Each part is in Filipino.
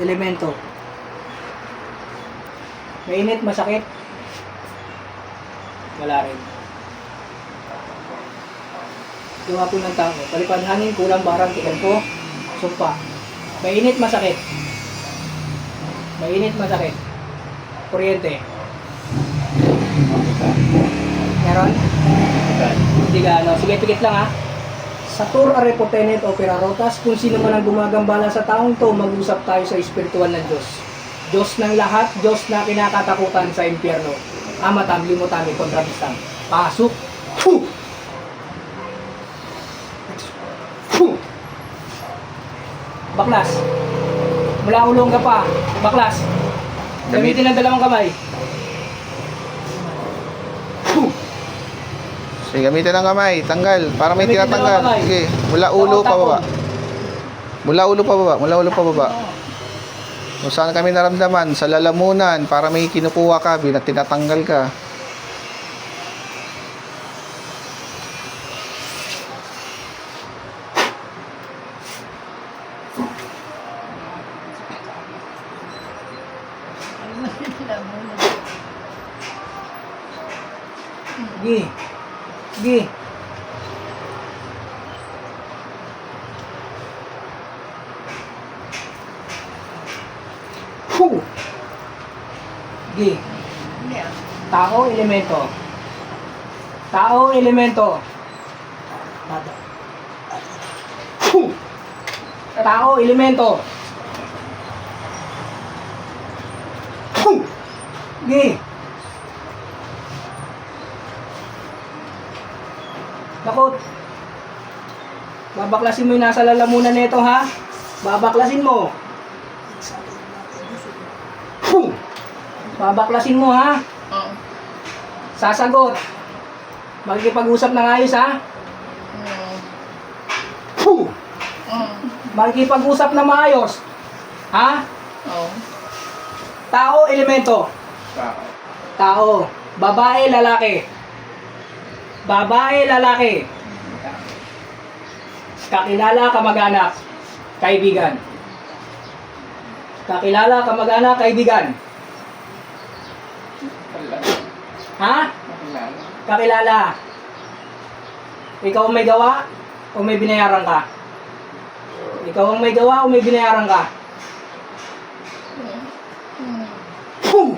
elemento. Mainit, masakit. Wala rin. Gawa po ng tao. Palipad hangin, kulang barang, tikan po. Sumpa. Mainit, masakit. Mainit, masakit. Kuryente. Meron? Hindi ka ano. Sige, pikit lang ha. Sa Tour Arepotenet Opera Rotas, kung sino man ang gumagambala sa taong to, mag-usap tayo sa espiritual ng Diyos. Diyos ng lahat, Diyos na kinakatakutan sa impyerno. Amatam, limutami, kontrabistam. Pasok! Puh! Puh! Baklas. Mula ulong ka pa. Baklas. Gamitin ang dalawang kamay. Sige, gamitin ang kamay. Tanggal. Para may Gamitin tinatanggal. Sige. Mula ulo pa baba. Mula ulo pa baba. Mula ulo pa baba. Kung saan kami naramdaman, sa lalamunan, para may kinukuha ka, binat tinatanggal ka. Gi. Hu. Gi. Tao, elemento. Tao, elemento. Tada. Hu. Tao, elemento. Hu. Gi. Takot. Babaklasin mo yung nasa lalamunan nito ha. Babaklasin mo. Puh! Babaklasin mo ha. Sasagot. Makikipag-usap ng ayos ha. Puh! Makikipag-usap na maayos. Ha? Tao, elemento. Tao. Babae, lalaki. Babae, lalaki. Kakilala, kamag-anak, kaibigan. Kakilala, kamag-anak, kaibigan. Ha? Kakilala. Ikaw ang may gawa o may binayaran ka? Ikaw ang may gawa o may binayaran ka? Puh!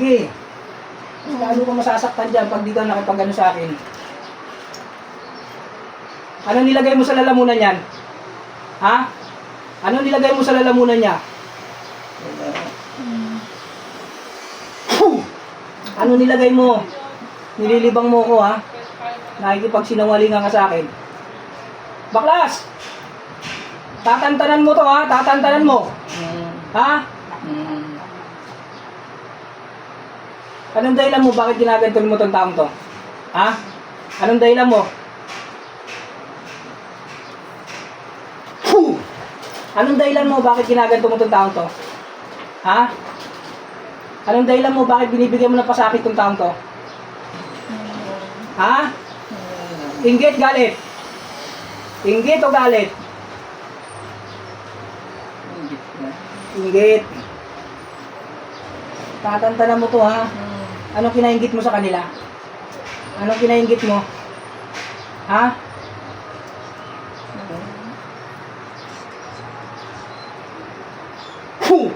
Gi. Lalo ka masasaktan dyan pag di ka nakipag sa akin. Ano nilagay mo sa lalamunan yan? Ha? Ano nilagay mo sa lalamunan niya? Ano nilagay mo? Nililibang mo ko ha? Nakikipagsinungalingan ka sa akin. Baklas! Tatantanan mo to ha? Tatantanan mo. Ha? Anong dahilan mo bakit ginaganton mo tong taong to? Ha? Anong dahilan mo? Anong dahilan mo bakit ginaganto mo tong taong to? Ha? Anong dahilan mo bakit binibigyan mo ng pasakit tong taong to? Ha? Inggit, galit. Inggit o galit? Inggit. Tatantanan mo to ha? Anong kinainggit mo sa kanila? Anong kinainggit mo? Ha? Puh!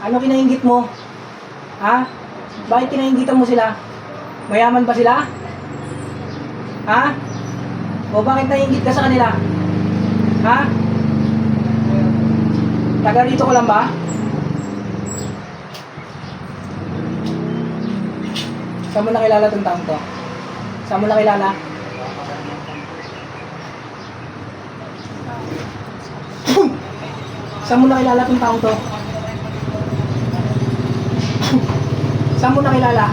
Ano kinainggit mo? Ha? Bakit kinainggitan mo sila? Mayaman ba sila? Ha? O bakit nainggit ka sa kanila? Ha? Taga rito ko lang ba? Saan mo nakilala itong taong to? Saan mo nakilala? Saan mo nakilala itong taong to? Saan mo nakilala?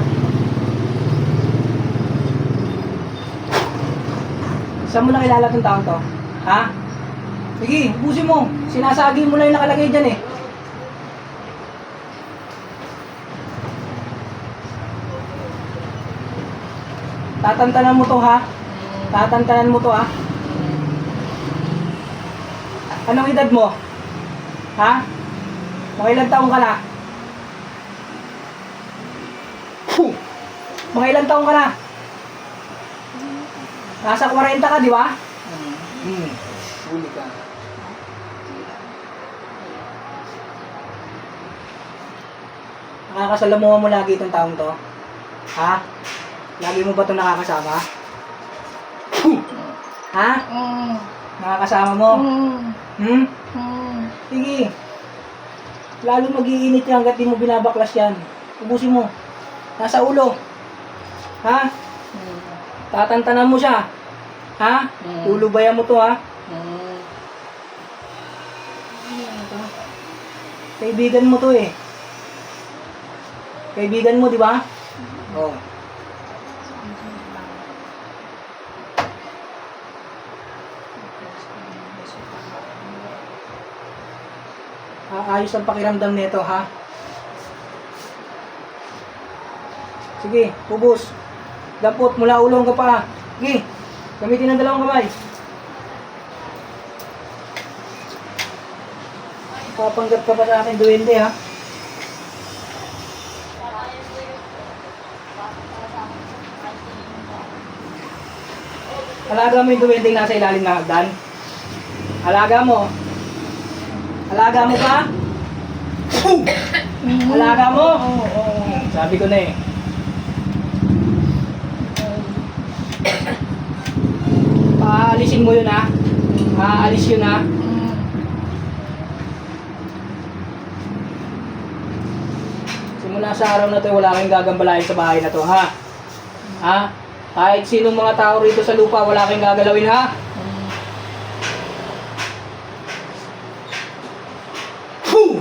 Saan mo nakilala itong taong to? Ha? Sige, ubusin mo. Sinasagi mo lang yung nakalagay dyan eh. Tatantanan mo to ha? Tatantanan mo to ha? Anong edad mo? Ha? Mga ilang taong ka na? Puh! Mga ilang taong ka na? Nasa 40 ka, di ba? Hmm. Huli ka. Nakakasalamuha mo lagi itong taong to? Ha? Lagi mo ba ito nakakasama? Ha? Nakakasama mo? Hmm? Sige. Lalo mag-iinit yan hanggat di mo binabaklas yan. Ubusin mo. Nasa ulo. Ha? Tatantanan mo siya. Ha? Mm. Lulubayan mo to ha. Kaibigan mo to eh. Kaibigan mo, di ba? Oo. Aayos ang pakiramdam nito, ha? Sige, ubos. Dapot mula ulo hanggang paa. Sige, gamitin ang dalawang kamay. Papanggap ka pa sa akin, duwende, ha? Alaga mo yung duwende nasa ilalim ng hagdan? Alaga mo? Alaga mo pa? Alaga mo? Sabi ko na eh. Paalisin mo yun ha. Aalis yun ha. Simula sa araw na to, wala kang gagambalain sa bahay na to ha. Ha? Kahit sinong mga tao rito sa lupa, wala kang gagalawin ha. Puh!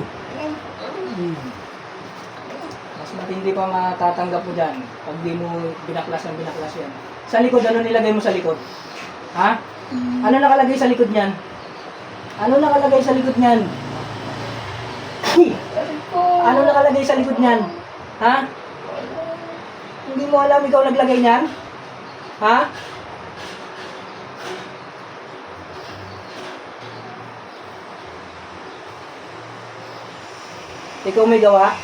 Pa matatanggap mo dyan pag di mo binaklas ng binaklas yan. Sa likod, ano nilagay mo sa likod? Ha? Ano nakalagay sa likod niyan? Ano nakalagay sa likod niyan? Ano nakalagay sa likod niyan? Ha? Hindi mo alam ikaw naglagay niyan? Ha? Ikaw may gawa,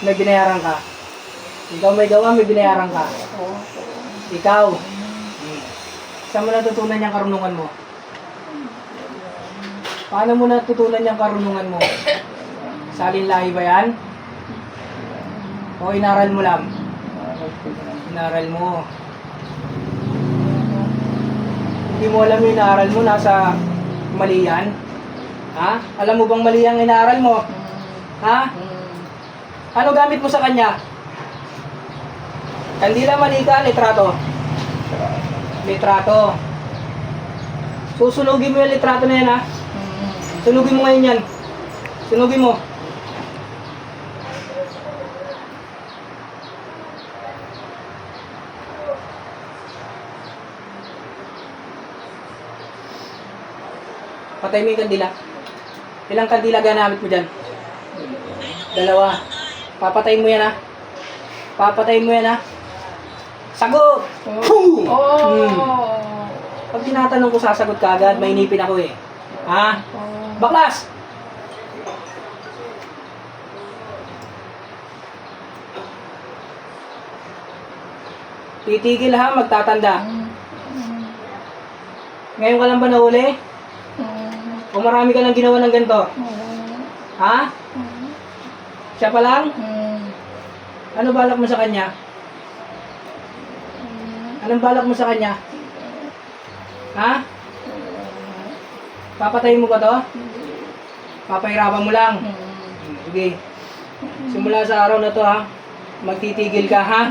may binayaran ka. Ikaw may gawa, may binayaran ka. Ikaw. Saan mo natutunan yung karunungan mo? Paano mo natutunan yung karunungan mo? Salin lahi ba yan? O inaral mo lang? Inaral mo. Hindi mo alam yung inaaral mo, nasa mali yan? Ha? Alam mo bang mali ang inaaral mo? Ha? Ano gamit mo sa kanya? Kandila mali ka, litrato. Litrato. Susunugin mo yung litrato na yan ha. Sunugin mo ngayon yan. Sunugin mo. Patay mo yung kandila. Ilang kandila ganamit mo dyan? Dalawa. Papatayin mo yan ha. Papatayin mo yan ha. Puh! Hmm. Pag tinatanong ko, sasagot ka agad. May inipin ako eh. Ha? Baklas! Titigil ha, magtatanda. Ngayon ka lang ba nahuli? O marami ka nang ginawa ng ganito? Ha? Siya pa lang? Ano balak mo sa kanya? Anong balak mo sa kanya? Ha? Papatayin mo ba to? Papahirapan mo lang. Sige. Simula sa araw na to ha, magtitigil ka ha.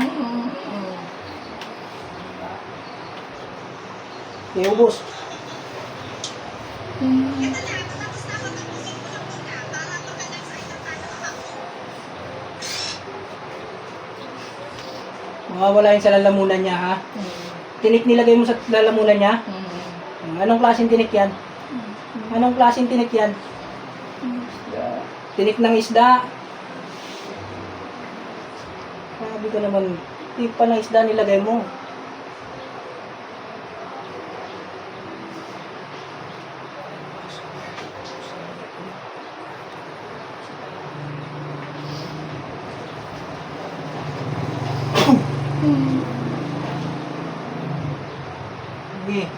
Iubos. Mawawala yun sa lalamunan niya ha. Tinik nilagay mo sa lalamunan niya. Anong klaseng tinik yan? Anong klaseng tinik yan? Tinik ng isda. Sabi ko naman, tinik pa ng isda nilagay mo. Sige.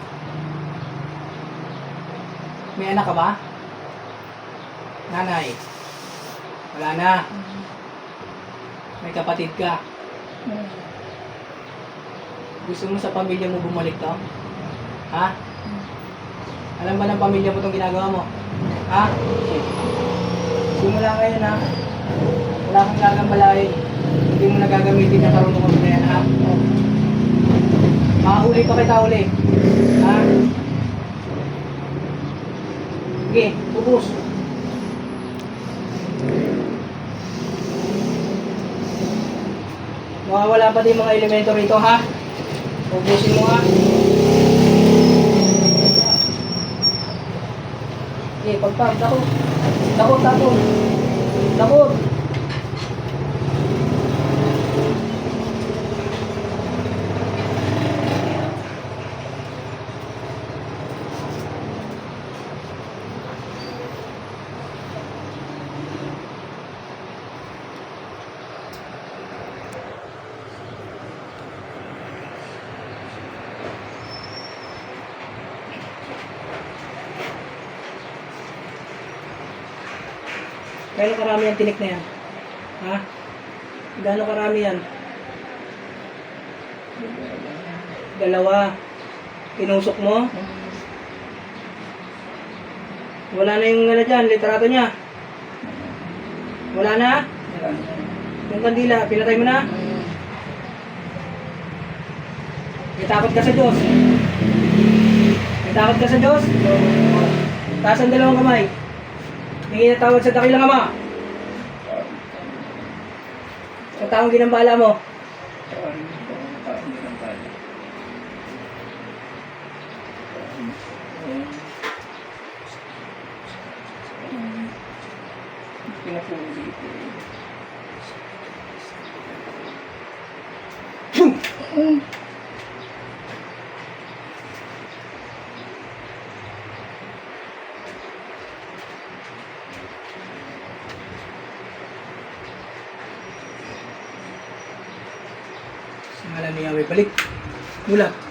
Anak ka ba? Nanay? Wala na. May kapatid ka. Gusto mo sa pamilya mo bumalik to? Ha? Alam ba ng pamilya mo itong ginagawa mo? Ha? Simula ngayon ha. Wala kang gagambalain. Hindi mo nagagamitin ang karunungan mo na yan ha. Makahuli pa kita uli. Ha? Sige, ubus. Mawawala pa din mga elemento rito ha. Ubusin mo ha. Okay, pagpag, dako. Dako, tapon. Dako. Gano'ng karami ang tinik na yan? Ha? Gano'ng karami yan? Dalawa. Tinusok mo? Wala na yung ano dyan, litrato niya. Wala na? Yung kandila, pinatay mo na? May takot ka sa Diyos? May takot ka sa Diyos? Taas ang dalawang kamay. Hingi na tawad sa dakilang ama. Sa taong ginambala mo. Sa Mula.